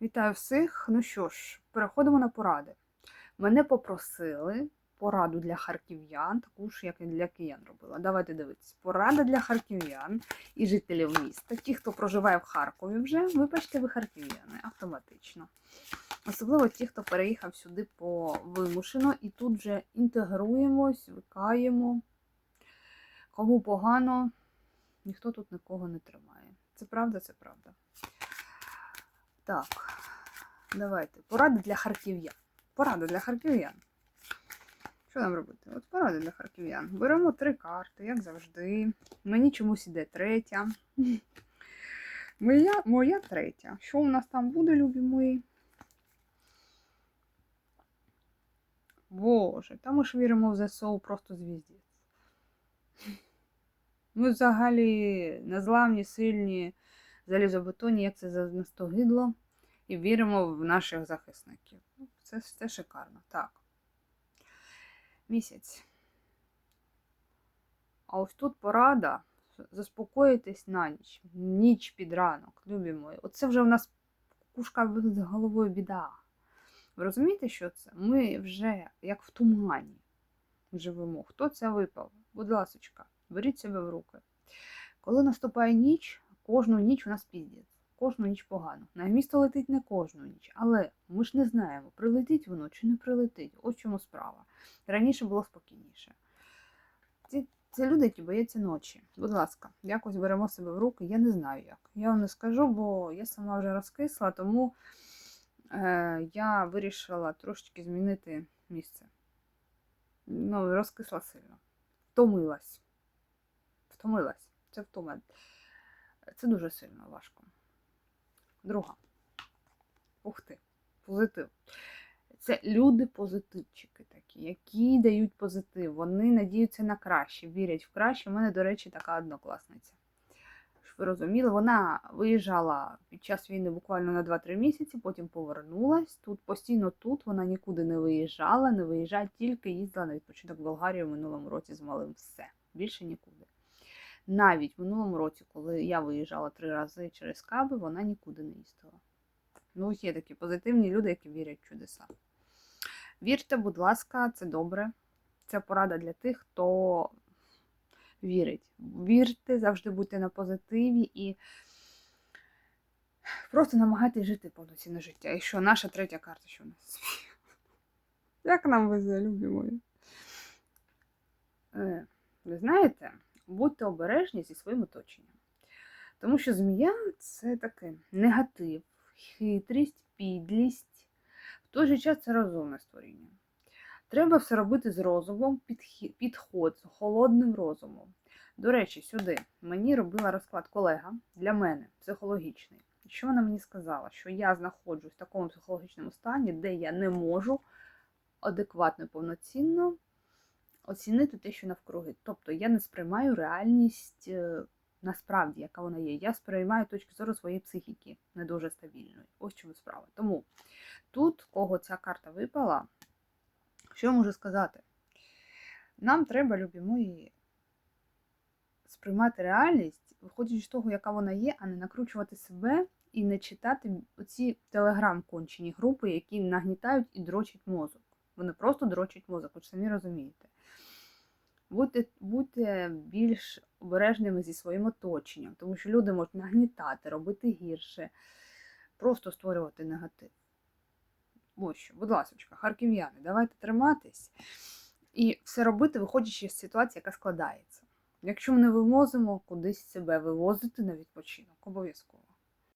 Вітаю всіх. Ну що ж, переходимо на поради. Мене попросили пораду для харків'ян, таку ж, як і для киян робила. Давайте дивитися. Порада для харків'ян і жителів міста. Ті, хто проживає в Харкові вже, вибачте, ви харків'яни автоматично. Особливо ті, хто переїхав сюди по вимушено і тут вже інтегруємось, викаємо. Кому погано, ніхто тут нікого не тримає. Це правда, це правда. Так, давайте. Порада для харків'ян. Порада для харків'ян. Що нам робити? От порада для харків'ян. Беремо три карти, як завжди. Мені чомусь іде третя. Моя, моя третя. Що у нас там буде, любі мої? Боже, та ми ж віримо в ЗСУ просто звіздець. Ми взагалі незламні, сильні, залізобетонні, як це настогидло, і віримо в наших захисників. Ну, Це, це шикарно. Так. Місяць. А ось тут порада заспокоїтись на ніч. Ніч під ранок, любі мої. Оце вже у нас кукушка з головою біда. Ви розумієте, що це? Ми вже як в тумані живемо. Хто це випав? Будь ласочка, беріть себе в руки. Коли наступає ніч, кожну ніч у нас піздець. Кожну ніч погано. На місто летить не кожну ніч, але ми ж не знаємо, прилетить воно чи не прилетить. Ось чому справа. Раніше було спокійніше. Ці, це люди, які бояться ночі. Будь ласка, якось беремо себе в руки, я не знаю як. Я вам не скажу, бо я сама вже розкисла, тому е, я вирішила трошечки змінити місце. Ну, розкисла сильно. Втомилась. Втомилась. Це втома. Це дуже сильно важко. Друга. Ух ти, позитив. Це люди-позитивчики такі, які дають позитив. Вони надіються на краще, вірять в краще. У мене, до речі, така однокласниця. Щоб ви розуміли, вона виїжджала під час війни буквально на 2-3 місяці, потім повернулась. Тут постійно тут вона нікуди не виїжджала, не виїжджає, тільки їздила на відпочинок в Болгарію в минулому році з малим. Все, більше нікуди. Навіть в минулому році, коли я виїжджала три рази через каби, вона нікуди не їздила. Ну, є такі позитивні люди, які вірять в чудеса. Вірте, будь ласка, це добре. Це порада для тих, хто вірить. Вірте, завжди будьте на позитиві і просто намагайтесь жити повноцінне життя. І що наша третя карта, що у нас? Як нам везе, любі мої? Е, Ви знаєте, будьте обережні зі своїм оточенням. Тому що змія це таке негатив, хитрість, підлість. В той же час це розумне створіння. Треба все робити з розумом, підход, з холодним розумом. До речі, сюди мені робила розклад колега для мене, психологічний. Що вона мені сказала? Що я знаходжусь в такому психологічному стані, де я не можу адекватно повноцінно оцінити те, що навкруги. Тобто я не сприймаю реальність е, насправді, яка вона є. Я сприймаю точки зору своєї психіки, не дуже стабільної. Ось чому справа. Тому тут, кого ця карта випала, що можу сказати? Нам треба, любі мої, сприймати реальність, виходячи з того, яка вона є, а не накручувати себе і не читати оці телеграм-кончені групи, які нагнітають і дрочать мозок. Вони просто дрочать мозок, ви ж самі розумієте. Будьте, будьте більш обережними зі своїм оточенням, тому що люди можуть нагнітати, робити гірше, просто створювати негатив. Ось що, будь ласка, харків'яни, давайте триматись і все робити, виходячи з ситуації, яка складається. Якщо ми не вивозимо, кудись себе вивозити на відпочинок, обов'язково.